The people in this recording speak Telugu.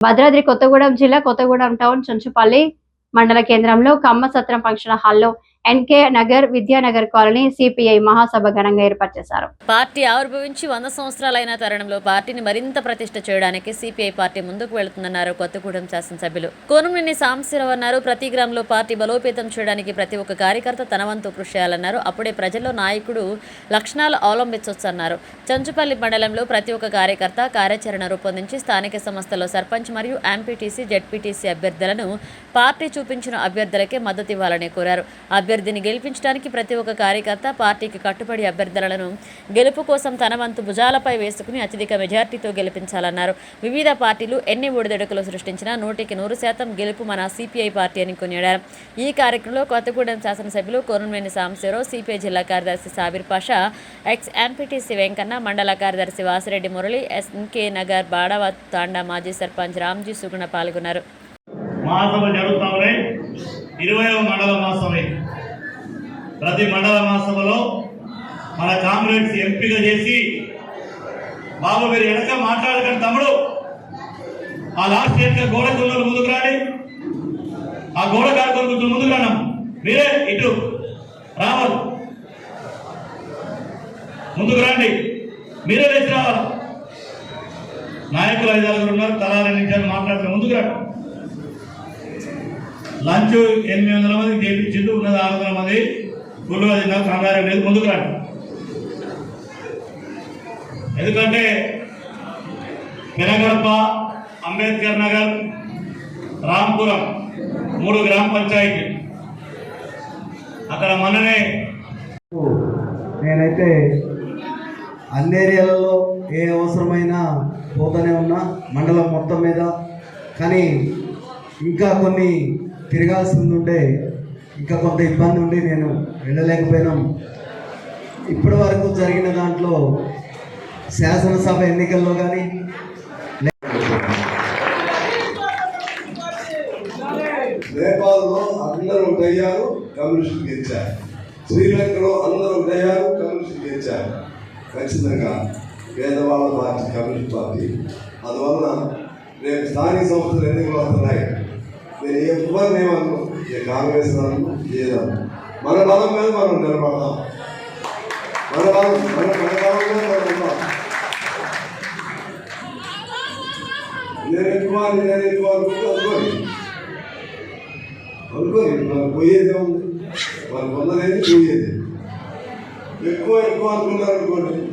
భద్రాద్రి కొత్తగూడెం జిల్లా కొత్తగూడెం టౌన్ చుంచుపల్లి మండల కేంద్రంలో కమ్మ సత్రం ఫంక్షన్ హాల్లో NK Nagar Vidyanagar colony CPI మహాసభ ఘనంగా ఏర్పాటు చేశారు. పార్టీ ఆవిర్భవించి వంద సంవత్సరాలైన తరుణంలో పార్టీని మరింత ప్రతిష్ట చేయడానికి సిపిఐ పార్టీ ముందుకు వెళుతుందన్నారు కొత్తగూడెం శాసనసభ్యులు. కోనంనేని సాంబశివరావు అన్నారు ప్రతి గ్రామంలో పార్టీ బలోపేతం చేయడానికి ప్రతి ఒక్క కార్యకర్త తన వంతు కృషి చేయాలన్నారు. అప్పుడే ప్రజల్లో నాయకుడు లక్షణాలు అవలంబించవచ్చన్నారు చంచుపల్లి మండలంలో ప్రతి ఒక్క కార్యకర్త కార్యాచరణ రూపొందించి స్థానిక సంస్థల్లో సర్పంచ్ మరియు ఎంపీటీసీ జెడ్పీటీసీ అభ్యర్థులను పార్టీ చూపించిన అభ్యర్థులకే మద్దతు ఇవ్వాలని కోరారు. అభ్యర్థిని గెలిపించడానికి ప్రతి ఒక్క కార్యకర్త పార్టీకి కట్టుబడి అభ్యర్థులను గెలుపు కోసం తన వంతు భుజాలపై వేసుకుని అత్యధిక మెజార్టీతో గెలిపించాలన్నారు. వివిధ పార్టీలు ఎన్ని ఒడిదొడుకులు సృష్టించినా నూటికి నూరు శాతం గెలుపు మన సిపిఐ పార్టీ అని కొనియాడారు. ఈ కార్యక్రమంలో కొత్తగూడెం శాసనసభ్యులు కోరంవేని సాంబశివరావు సిపిఐ జిల్లా కార్యదర్శి సాబిర్ పాషా ఎక్స్ ఎంపీటీసీ వెంకన్న మండల కార్యదర్శి వాసిరెడ్డి మురళి ఎస్ఎన్కే నగర్ బాడవ తాండా మాజీ సర్పంచ్ రామ్జీ సుగుణ పాల్గొన్నారు. మహాసభ జరుగుతా ఉన్నాయి. ఇరవై మండల మహాసభ. ప్రతి మండల మహాసభలో మన కామ్రేడ్స్ ఎంపిక చేసి బాబు మీరు వెనక మాట్లాడకండి తమ్ముడు. ఆ లాస్ట్ వెనక గోడ కొందరు ముందుకు రాండి. ఆ గోడ కాడుకొని కొంచెం ముందుకు రాను మీరే ఇటు రావాలి ముందుకు రండి. మీరే లేచి రావాలి. నాయకులు ఐదు ఉన్నారు తలా నిమిషాలు మాట్లాడుతున్నారు ముందుకు రండి. లంచ్ ఎనిమిది వందల మంది చేయించిండు ఉన్నది ఆరు వందల మంది. గుళ్ళో తిన్నాం కంగారు లేదు ముందుకు రండి. ఎందుకంటే పెనగడప అంబేద్కర్ నగర్ రాంపురం మూడు గ్రామ పంచాయతీ అక్కడ మననే నేనైతే అన్ని ఏరియాలలో ఏ అవసరమైనా పోతూనే ఉన్నా మండలం మొత్తం మీద. కానీ ఇంకా కొన్ని తిరగాల్సింది ఉండే ఇంకా కొంత ఇబ్బంది ఉండి నేను వినలేకపోయినాం. ఇప్పటి వరకు జరిగిన దాంట్లో శాసనసభ ఎన్నికల్లో కానీ నేపాల్లో అందరూ ఒకటయ్యారు కమ్యూనిస్టులు గెలిచారు. శ్రీలంకలో అందరూ ఒకటయ్యారు కమ్యూనిస్టులు గెలిచారు. ఖచ్చితంగా పేదవాళ్ళ పార్టీ కమ్యూనిస్ట్ పార్టీ. అందువలన రేపు స్థానిక సంస్థలు ఎన్నికలు వస్తున్నాయి. నేను ఎవరిని ఏమను ఏ కాంగ్రెస్ అను ఏదను మన బలం మీద మనం నిలబడదాం. మన బలం మన మన బలం మీద మనం ఉన్నాం నేను ఎక్కువ నేను ఎక్కువ అనుకుంటే అనుకోని మనం పోయేదే ఉంది. మనం ఉన్నదేది పోయేది? ఎక్కువ ఎక్కువ అనుకున్నారు అనుకోండి